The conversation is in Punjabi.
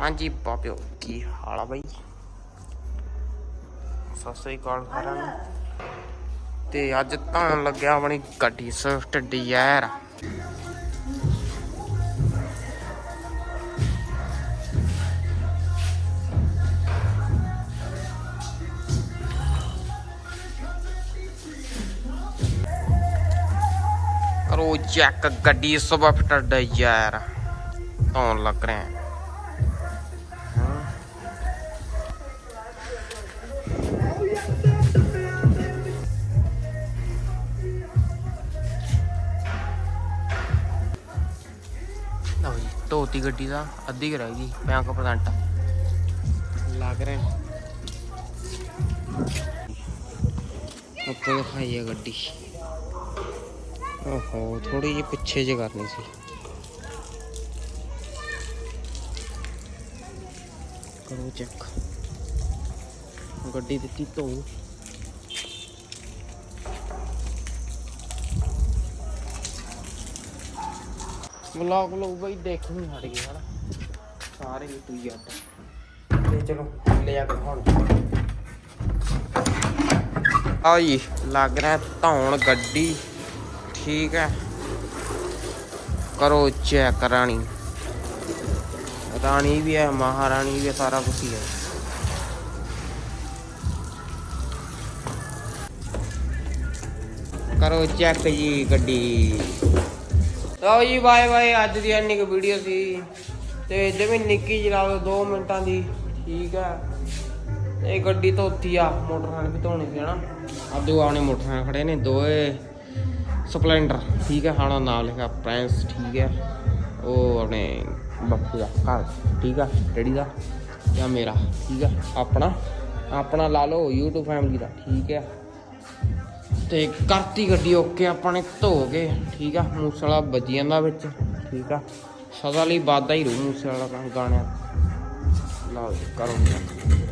ਹਾਂਜੀ, ਬਾਬਿਓ, ਕੀ ਹਾਲ ਆ ਬਾਈ? ਸਤਿ ਸ੍ਰੀ ਅਕਾਲ ਸਾਰਿਆਂ ਨੂੰ। ਤੇ ਅੱਜ ਤਾਂ ਲੱਗਿਆ ਆਪਣੀ ਗੱਡੀ ਸਵਿਫਟ ਡਿਜ਼ਾਇਰ ਕਰੋ ਚੈੱਕ ਗੱਡੀ ਸਵਿਫਟ ਡਿਜ਼ਾਇਰ ਧੌਣ ਲੱਗ ਰਿਹਾ। ਲਓ ਜੀ, ਧੋਤੀ ਗੱਡੀ ਦਾ, ਅੱਧੀ ਕੁ ਰਹਿ ਗਈ 50% ਲੱਗ ਰਿਹਾ ਉੱਤੇ ਦਿਖਾਈ ਹੈ ਗੱਡੀ। ਓਹੋ ਥੋੜੀ ਜਿਹੀ ਪਿੱਛੇ ਜੇ ਕਰਨੀ ਸੀ। ਕਰੋ ਚੈੱਕ ਗੱਡੀ ਦਿੱਤੀ ਧੋ। ਵਲੌਗ ਲੋਗ ਬਈ ਦੇਖੋ ਨਹੀਂ ਹਟ ਗਏ ਹਨਾ। ਸਾਰੇ ਹੀ ਜੱਟ ਤੇ ਚਲੋ, ਲੈ ਜਾ ਹੁਣ। ਆਈ ਲੱਗ ਰਿਹਾ ਧੌਣ ਗੱਡੀ। ਠੀਕ ਹੈ। ਕਰੋ ਚੈੱਕ ਰਾਣੀ। ਰਾਣੀ ਵੀ ਹੈ, ਮਹਾਰਾਣੀ ਵੀ ਹੈ, ਸਾਰਾ ਕੁਝ ਹੀ ਹੈ। ਕਰੋ ਚੈੱਕ ਜੀ ਗੱਡੀ। ਲਓ ਜੀ ਬਾਏ ਬਾਏ ਅੱਜ ਦੀ ਇੰਨੀ ਕੁ ਵੀਡੀਓ ਸੀ। ਤੇ ਜਿਵੇਂ ਨਿੱਕੀ ਚਲਾ ਲਓ 2 ਮਿੰਟਾਂ ਦੀ। ਠੀਕ ਆ। ਇਹ ਗੱਡੀ ਧੋਤੀ ਆ, ਮੋਟਰਸਾਈਕਲ ਵੀ ਧੋਣੇ ਸੀ, ਹਨਾ। ਆ ਦੋ ਆਪਣੇ ਮੋਟਰਸਾਈਕਲ ਖੜੇ ਨੇ, ਦੋਏ ਸਪਲੈਂਡਰ, ਠੀਕ ਹੈ ਹਾਣਾ ਨਾਮ ਲਿਖਿਆ ਪ੍ਰਿੰਸ, ਠੀਕ ਹੈ ਉਹ ਆਪਣੇ ਬੱਪੂ ਦਾ ਘਰ, ਠੀਕ ਆ, ਡੈਡੀ ਦਾ ਜਾਂ ਮੇਰਾ, ਠੀਕ ਆ। ਆਪਣਾ ਆਪਣਾ ਲਾ ਲਓ, YouTube ਫੈਮਿਲੀ ਦਾ, ਠੀਕ ਹੈ ਤੇ ਕਰਤੀ ਗੱਡੀ ਓਕੇ ਆਪਾਂ ਨੇ ਧੋ ਕੇ ਠੀਕ ਆ ਮੂਸੇ ਵਾਲਾ ਵੱਜੀ ਜਾਂਦਾ ਵਿੱਚ ਠੀਕ ਆ ਸਦਾ ਲਈ ਵਾਦਾ ਹੀ ਰਹੂ ਮੂਸੇ ਵਾਲਾ ਗਾਣਿਆਂ ਲਓ ਜੀ, ਕਰੋ।